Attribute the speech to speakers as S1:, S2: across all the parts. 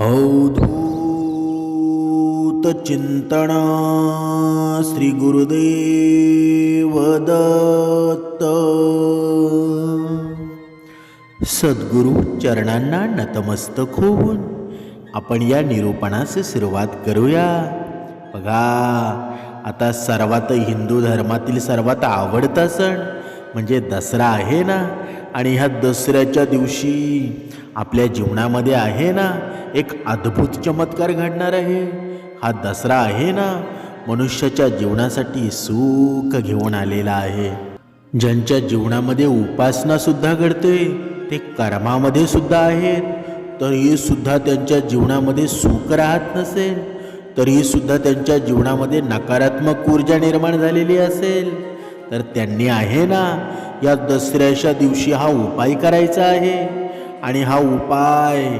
S1: अवधूत चिंतन श्री गुरुदेव दत्त सद्गुरु चरणांना नतमस्तक होऊन आपण या निरूपणास सुरुवात करूया. बघा आता सर्वात हिंदू धर्मातील सर्वात आवडता सण म्हणजे दसरा आहे ना? आणि ह्या दसऱ्याच्या दिवशी आपल्या जीवनामध्ये आहे ना एक अद्भुत चमत्कार घडणार आहे. हा दसरा आहे ना मनुष्याच्या जीवनासाठी सुख घेऊन आलेला आहे. ज्यांच्या जीवनामध्ये उपासनासुद्धा घडते ते कर्मामध्ये सुद्धा आहेत. तरीही सुद्धा त्यांच्या जीवनामध्ये सुख राहत नसेल तरीही सुद्धा त्यांच्या जीवनामध्ये नकारात्मक ऊर्जा निर्माण झालेली असेल. तर त्यांनी आहे ना या दसऱ्याच्या दिवशी हा उपाय करायचा आहे. आणि हा उपाय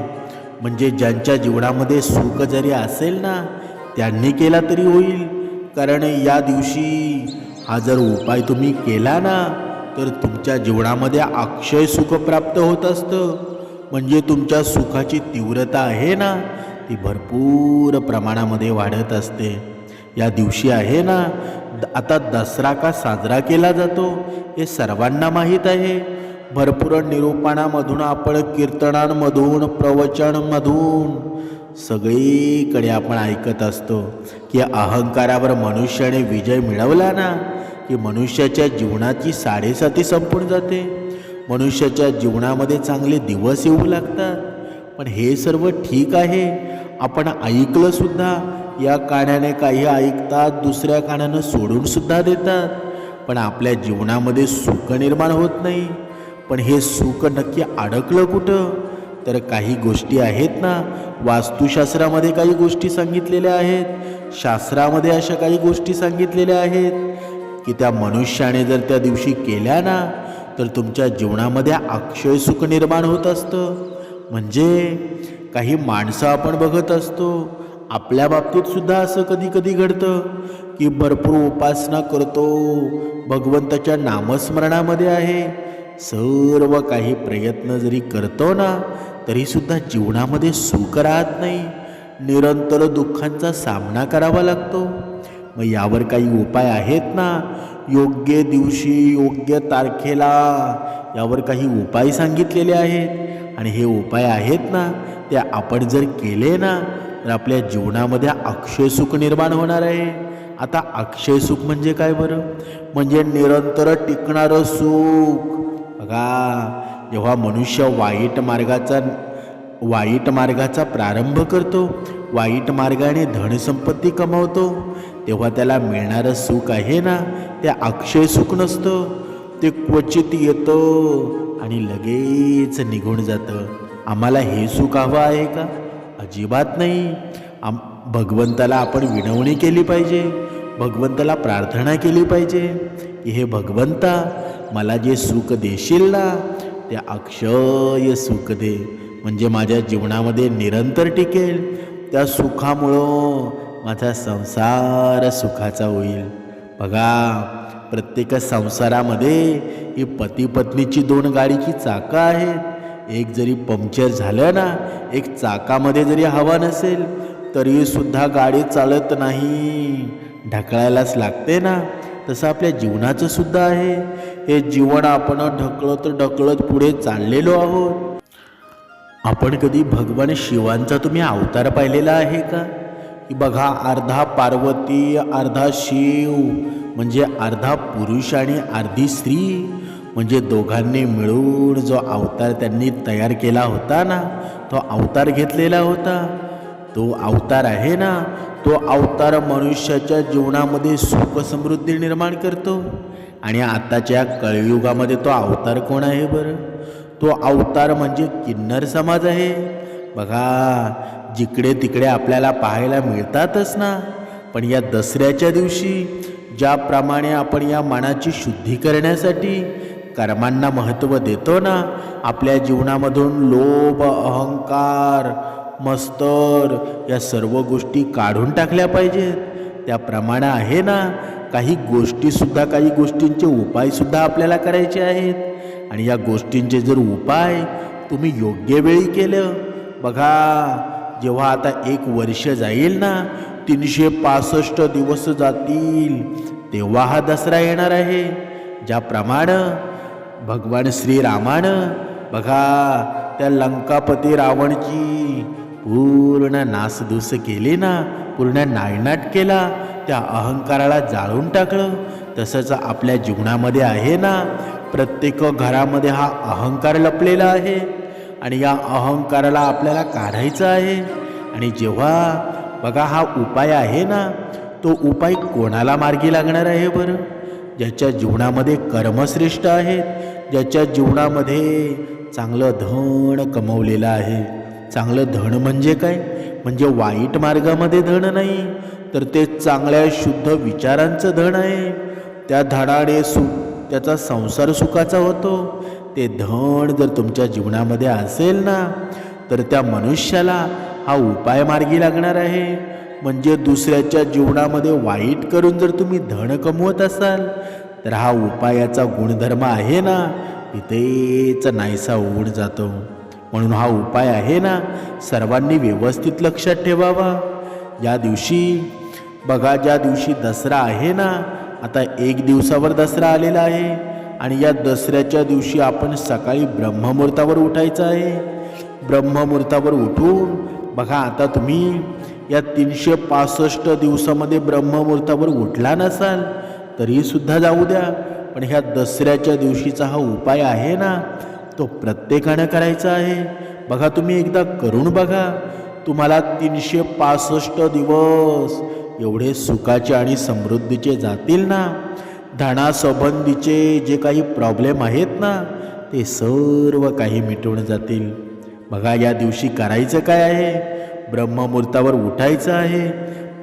S1: म्हणजे ज्यांच्या जीवनामध्ये सुख जरी असेल ना त्यांनी केला तरी होईल. कारण या दिवशी हा जर उपाय तुम्ही केला ना तर तुमच्या जीवनामध्ये अक्षय सुख प्राप्त होत असतं. म्हणजे तुमच्या सुखाची तीव्रता आहे ना ती भरपूर प्रमाणामध्ये वाढत असते. या दिवशी आहे ना? द- आता दसरा का साजरा केला जातो हे सर्वांना माहीत आहे. भरपूर निरूपणामधून आपण कीर्तनांमधून प्रवचनमधून सगळीकडे आपण ऐकत असतो की अहंकारावर मनुष्याने विजय मिळवला ना की मनुष्याच्या जीवनाची साडेसाती संपून जाते. मनुष्याच्या जीवनामध्ये चांगले दिवस येऊ लागतात. पण हे सर्व ठीक आहे. आपण ऐकलंसुद्धा या कानाने काही ऐकतात दुसऱ्या कानानं सोडून सुद्धा देतात. पण आपल्या जीवनामध्ये सुख निर्माण होत नाही. पण हे सुख नक्की अडकलं कुठं? तर काही गोष्टी आहेत ना. वास्तुशास्त्रामध्ये काही गोष्टी सांगितलेल्या आहेत. शास्त्रामध्ये अशा काही गोष्टी सांगितलेल्या आहेत की त्या मनुष्याने जर त्या दिवशी केल्या ना तर तुमच्या जीवनामध्ये अक्षय सुख निर्माण होत असतं. म्हणजे काही माणसं आपण बघत असतो आपल्या बाबतीत सुद्धा असं कधी कधी घडतं की भरपूर उपासना करतो. भगवंताच्या नामस्मरणामध्ये आहे. सर्व काही प्रयत्न जरी करतो ना तरीसुद्धा जीवनामध्ये सुख राहत नाही. निरंतर दुःखांचा सामना करावा लागतो. मग यावर काही उपाय आहेत ना? योग्य दिवशी योग्य तारखेला यावर काही उपाय सांगितलेले आहेत. आणि हे उपाय आहेत ना ते आपण जर केले ना तर आपल्या जीवनामध्ये अक्षय सुख निर्माण होणार आहे. आता अक्षय सुख म्हणजे काय बरं? म्हणजे निरंतर टिकणारं सुख. बघा जेव्हा मनुष्य वाईट मार्गाचा वाईट मार्गाचा प्रारंभ करतो वाईट मार्गाने धनसंपत्ती कमावतो तेव्हा त्याला मिळणारं सुख आहे ना? ते अक्षय सुख नसतं. ते क्वचित येतं आणि लगेच निघून जातं. आम्हाला हे सुख हवं आहे का? अजिबात नाही. आम भगवंताला आपण विनवणी केली पाहिजे. भगवंताला प्रार्थना केली पाहिजे. की हे भगवंता मला जे सुख देशील ना ते अक्षय सुख दे. म्हणजे माझ्या जीवनामध्ये निरंतर टिकेल. त्या सुखामुळं माझा संसार सुखाचा होईल. बघा प्रत्येक संसारामध्ये ही पती पत्नीची दोन गाडीची चाकं आहेत. एक जरी पंक्चर झालं ना एक चाकामध्ये जरी हवा नसेल तरीसुद्धा गाडी चालत नाही. ढकलायलाच लागते ना. तसं आपल्या जीवनाचं सुद्धा आहे. हे जीवन आपण ढकलत ढकलत पुढे चाललेलो आहोत. आपण कधी भगवान शिवांचा तुम्ही अवतार पाहिलेला आहे का? की बघा अर्धा पार्वती अर्धा शिव म्हणजे अर्धा पुरुष आणि अर्धी स्त्री. म्हणजे दोघांनी मिळून जो अवतार त्यांनी तयार केला होता ना तो अवतार घेतलेला होता. तो अवतार आहे ना तो अवतार मनुष्याच्या जीवनामध्ये सुख समृद्धी निर्माण करतो. आणि आताच्या कळयुगामध्ये तो अवतार कोण आहे बरं? तो अवतार म्हणजे किन्नर समाज आहे. बघा जिकडे तिकडे आपल्याला पाहायला मिळतातच ना. पण या दसऱ्याच्या दिवशी ज्याप्रमाणे आपण या मनाची शुद्धी करण्यासाठी कर्मांना महत्त्व देतो ना आपल्या जीवनामधून लोभ अहंकार मस्तर या सर्व गोष्टी काढून टाकल्या पाहिजेत. त्याप्रमाणे आहे ना काही गोष्टीसुद्धा काही गोष्टींचे उपायसुद्धा आपल्याला करायचे आहेत. आणि या गोष्टींचे जर उपाय तुम्ही योग्य वेळी केलं बघा जेव्हा आता एक वर्ष जाईल ना तीनशे पासष्ट दिवस जातील तेव्हा हा दसरा येणार आहे. ज्याप्रमाणे भगवान श्रीरामानं बघा त्या लंकापती रावणची पूर्ण नासधूस केली ना पूर्ण नायनाट केला त्या अहंकाराला जाळून टाकलं. तसंच आपल्या जीवनामध्ये आहे ना प्रत्येक घरामध्ये हा अहंकार लपलेला आहे. आणि या अहंकाराला आपल्याला काढायचं आहे. आणि जेव्हा बघा हा उपाय आहे ना तो उपाय कोणाला मार्गी लागणार आहे बरं? ज्याच्या जीवनामध्ये कर्मश्रेष्ठ आहेत ज्याच्या जीवनामध्ये चांगलं धन कमवलेलं आहे. चांगलं धन म्हणजे काय? म्हणजे वाईट मार्गामध्ये धन नाही तर ते चांगल्या शुद्ध विचारांचं धन आहे. त्या धनाने सु त्याचा संसार सुखाचा होतो. ते धन जर तुमच्या जीवनामध्ये असेल ना तर त्या मनुष्याला हा उपाय मार्गी लागणार आहे. म्हणजे दुसऱ्याच्या जीवनामध्ये वाईट करून जर तुम्ही धन कमवत असाल तर हा उपायाचा गुणधर्म आहे ना तिथेच नाहीसा होऊन जातो. म्हणून हा उपाय आहे ना सर्वांनी व्यवस्थित लक्षात ठेवावा. या दिवशी बघा ज्या दिवशी दसरा आहे ना आता एक दिवसावर दसरा आलेला आहे आणि या दसऱ्याच्या दिवशी आपण सकाळी ब्रह्ममुहूर्तावर उठायचं आहे. ब्रह्ममुहूर्तावर उठून बघा आता तुम्ही या तीनशे पासष्ट दिवसामध्ये ब्रह्ममुहूर्तावर उठला नसाल तरीसुद्धा जाऊ द्या. पण ह्या दसऱ्याच्या दिवशीचा हा उपाय आहे ना तो प्रत्येकानं करायचा आहे. बघा तुम्ही एकदा करून बघा. तुम्हाला तीनशे पासष्ट दिवस एवढे सुखाचे आणि समृद्धीचे जातील ना. धनासंबंधीचे जे काही प्रॉब्लेम आहेत ना ते सर्व काही मिटवून जातील. बघा या दिवशी करायचं काय आहे? ब्रह्ममुहूर्तावर उठायचं आहे.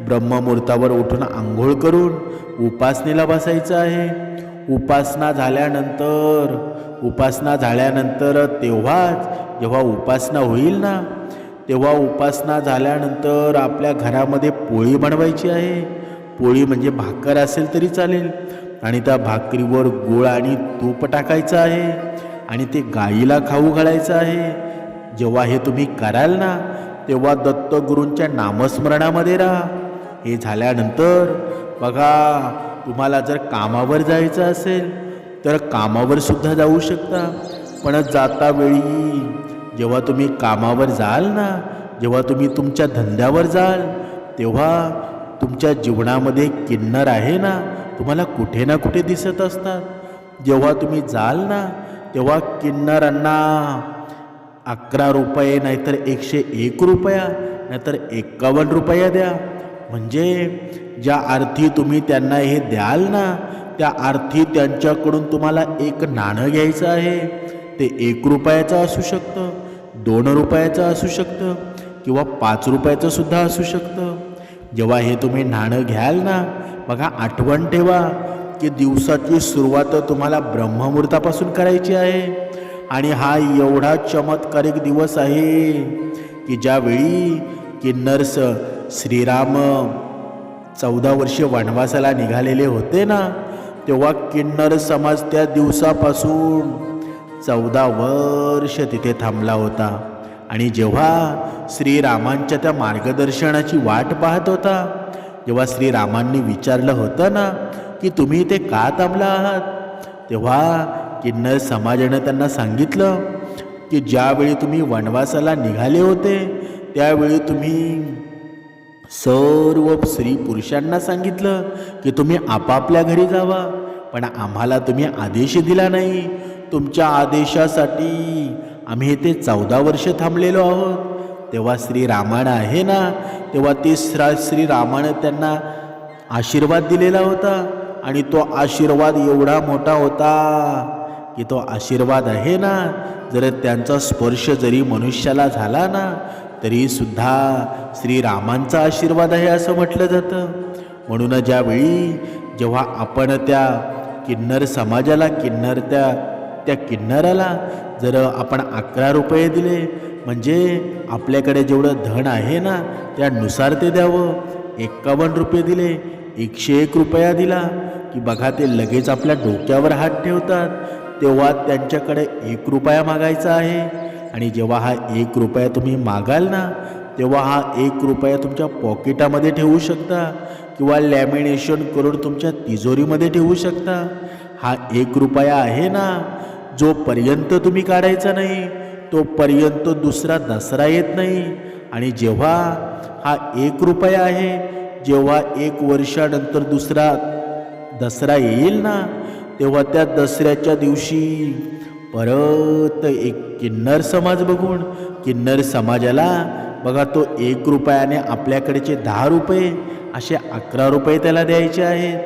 S1: ब्रह्ममुहूर्तावर उठून आंघोळ करून उपासनेला बसायचं आहे. उपासना झाल्यानंतर उपासना झाल्यानंतर तेव्हाच जेव्हा उपासना होईल ना तेव्हा उपासना झाल्यानंतर आपल्या घरामध्ये पोळी बनवायची आहे. पोळी म्हणजे भाकर असेल तरी चालेल. आणि त्या भाकरीवर गुळ आणि तूप टाकायचं आहे. आणि ते गाईला खाऊ घालायचं आहे. जेव्हा हे तुम्ही कराल ना तेव्हा दत्तगुरूंच्या नामस्मरणामध्ये राहा. हे झाल्यानंतर बघा तुम्हाला जर कामावर जायचं असेल तर कामावर सुद्धा जाऊ शकता. पण जाता वेळी जेव्हा तुम्ही कामावर जाल ना जेव्हा तुम्ही तुमच्या धंद्यावर जाल तेव्हा तुमच्या जीवनामध्ये किन्नर आहे ना तुम्हाला कुठे ना कुठे दिसत असतात. जेव्हा तुम्ही जाल ना तेव्हा किन्नरांना अकरा रुपये नाहीतर एकशे एक रुपया नाहीतर एकावन्न रुपया द्या. म्हणजे ज्या अर्थी तुम्ही त्यांना हे द्याल ना त्या अर्थी त्यांच्याकडून तुम्हाला एक नाणं घ्यायचं आहे. ते एक रुपयाचं असू शकतं दोन रुपयाचं असू शकतं किंवा पाच रुपयाचं सुद्धा असू शकतं. जेव्हा हे तुम्ही नाणं घ्याल ना बघा आठवण ठेवा की दिवसाची सुरुवात तुम्हाला ब्रह्ममुहूर्तापासून करायची आहे. आणि हा एवढा चमत्कारिक दिवस आहे की ज्यावेळी किन्नर्स श्रीराम चौदा वर्ष वनवासाला निघालेले होते ना तेव्हा किन्नर समाज त्या दिवसापासून चौदा वर्ष तिथे थांबला होता. आणि जेव्हा श्रीरामांच्या त्या मार्गदर्शनाची वाट पाहत होता जेव्हा श्रीरामांनी विचारलं होतं ना की तुम्ही इथे का थांबला आहात? तेव्हा किन्नर समाजानं त्यांना सांगितलं की ज्यावेळी तुम्ही वनवासाला निघाले होते त्यावेळी तुम्ही सर्व स्त्री पुरुषांना सांगितलं की तुम्ही आपापल्या घरी जावा पण आम्हाला तुम्ही आदेश दिला नाही. तुमच्या आदेशासाठी आम्ही इथे चौदा वर्ष थांबलेलो आहोत. तेव्हा श्रीरामानं आहे ना? तेव्हा ते श्रा श्रीरामानं त्यांना आशीर्वाद दिलेला होता आणि तो आशीर्वाद एवढा मोठा होता की तो आशीर्वाद आहे ना? जर त्यांचा स्पर्श जरी मनुष्याला झाला ना तरीसुद्धा श्रीरामांचा आशीर्वाद आहे असं म्हटलं जातं. म्हणून ज्यावेळी जेव्हा आपण त्या किन्नर समाजाला किन्नर त्या त्या किन्नराला जर आपण अकरा रुपये दिले म्हणजे आपल्याकडे जेवढं धन आहे ना त्यानुसार ते द्यावं. एक्कावन्न रुपये दिले एकशे एक रुपया दिला की बघा ते लगेच आपल्या डोक्यावर हात ठेवतात. तेव्हा त्यांच्याकडे एक रुपया मागायचा आहे. आणि जेव्हा हा एक रुपया तुम्ही मागाल ना तेव्हा हा एक रुपया तुमच्या पॉकेटामध्ये ठेवू शकता किंवा लॅमिनेशन करून तुमच्या तिजोरीमध्ये ठेवू शकता. हा एक रुपया आहे ना जोपर्यंत तुम्ही काढायचा नाही तोपर्यंत दुसरा दसरा येत नाही. आणि जेव्हा हा एक रुपया आहे जेव्हा एक वर्षानंतर दुसरा दसरा येईल ना तेव्हा त्या दसऱ्याच्या दिवशी परत एक किन्नर समाज बघून किन्नर समाजाला बघा तो एक रुपयाने आपल्याकडचे दहा रुपये असे अकरा रुपये त्याला द्यायचे आहेत.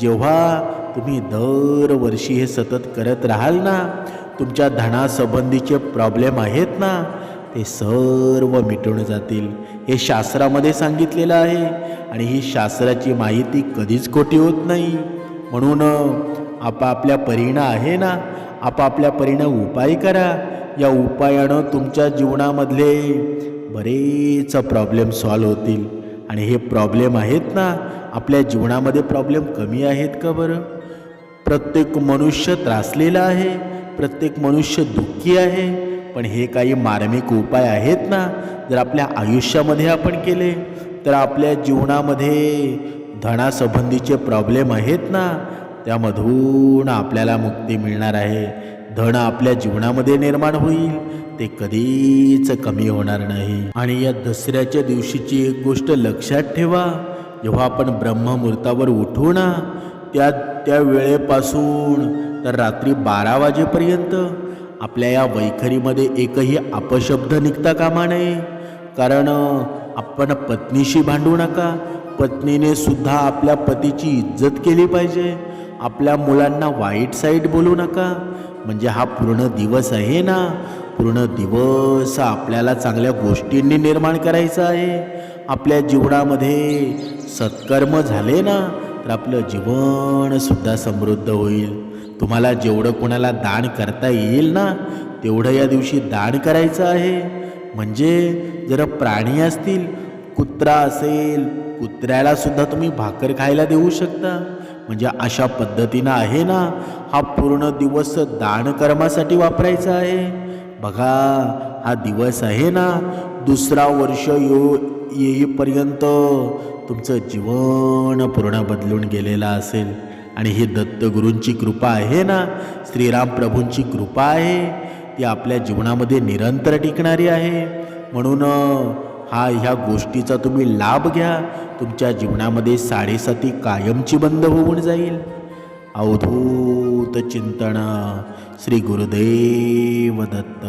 S1: जेव्हा तुम्ही दरवर्षी हे सतत करत राहाल ना तुमच्या धनासंबंधीचे प्रॉब्लेम आहेत ना ते सर्व मिटून जातील. हे शास्त्रामध्ये सांगितलेलं आहे. आणि ही शास्त्राची माहिती कधीच खोटी होत नाही. म्हणून आपापल्या परीनं आहे ना? आपापल्या परीनं उपाय करा. या उपायानं तुमच्या जीवनामधले बरेच प्रॉब्लेम सॉल्व होतील. आणि हे प्रॉब्लेम आहेत ना? आपल्या जीवनामध्ये प्रॉब्लेम कमी आहेत का बरं? प्रत्येक मनुष्य त्रासलेला आहे. प्रत्येक मनुष्य दुःखी आहे. पण हे काही मार्मिक उपाय आहेत ना? जर आपल्या आयुष्यामध्ये आपण केले तर आपल्या जीवनामध्ये धनासंबंधीचे प्रॉब्लेम आहेत ना? त्यामधून आपल्याला मुक्ती मिळणार आहे. धन आपल्या जीवनामध्ये निर्माण होईल. ते कधीच कमी होणार नाही. आणि या दसऱ्याच्या दिवशीची एक गोष्ट लक्षात ठेवा. जेव्हा आपण ब्रह्ममुहूर्तावर उठू ना त्या त्या वेळेपासून तर रात्री बारा वाजेपर्यंत आपल्या या वैखरीमध्ये एकही अपशब्द निघता कामा नये. कारण आपण पत्नीशी भांडू नका. पत्नीने सुद्धा आपल्या पतीची इज्जत केली पाहिजे. आपल्या मुलांना वाईट साईड बोलू नका. म्हणजे हा पूर्ण दिवस आहे ना. पूर्ण दिवस आपल्याला चांगल्या गोष्टींनी निर्माण करायचा आहे. आपल्या जीवनामध्ये सत्कर्म झाले ना तर आपलं जीवनसुद्धा समृद्ध होईल. तुम्हाला जेवढं कोणाला दान करता येईल ना तेवढं या दिवशी दान करायचं आहे. म्हणजे जर प्राणी असतील कुत्रा असेल कुत्र्यालासुद्धा तुम्ही भाकर खायला देऊ शकता. म्हणजे अशा पद्धतीनं आहे ना हा पूर्ण दिवस दानकर्मासाठी वापरायचा आहे. बघा हा दिवस आहे ना दुसरा वर्ष येऊ येईपर्यंत तुमचं जीवन पूर्ण बदलून गेलेलं असेल. आणि ही दत्तगुरूंची कृपा आहे ना श्रीराम प्रभूंची कृपा आहे ती आपल्या जीवनामध्ये निरंतर टिकणारी आहे. म्हणून हा ह्या गोष्टीचा तुम्ही लाभ घ्या. तुमच्या जीवनामध्ये साडेसाती कायमची बंद होऊन जाईल. अवधूत चिंतन श्री गुरुदेव दत्त.